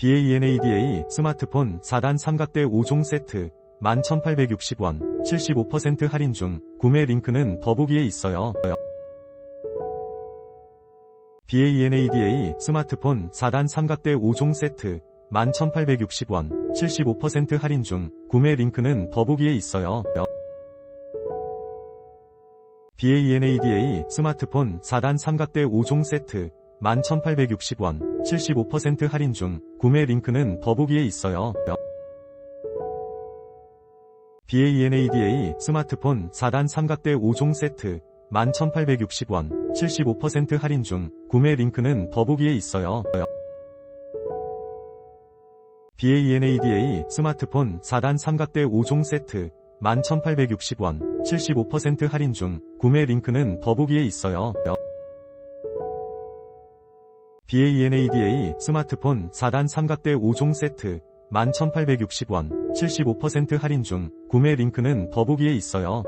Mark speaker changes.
Speaker 1: BANADA 스마트폰 4단 삼각대 5종 세트 11,860원 75% 할인 중 구매 링크는 더보기에 있어요. BANADA 스마트폰 4단 삼각대 5종 세트 11,860원 75% 할인 중 구매 링크는 더보기에 있어요. BANADA 스마트폰 4단 삼각대 5종 세트 11,860원 75% 할인 중 구매 링크는 더보기에 있어요. BANADA 스마트폰 4단 삼각대 5종 세트 11,860원 75% 할인 중 구매 링크는 더보기에 있어요. BANADA 스마트폰 4단 삼각대 5종 세트 11,860원 75% 할인 중 구매 링크는 더보기에 있어요. BANADA 스마트폰 4단 삼각대 5종 세트 11,860원 75% 할인 중 구매 링크는 더보기에 있어요.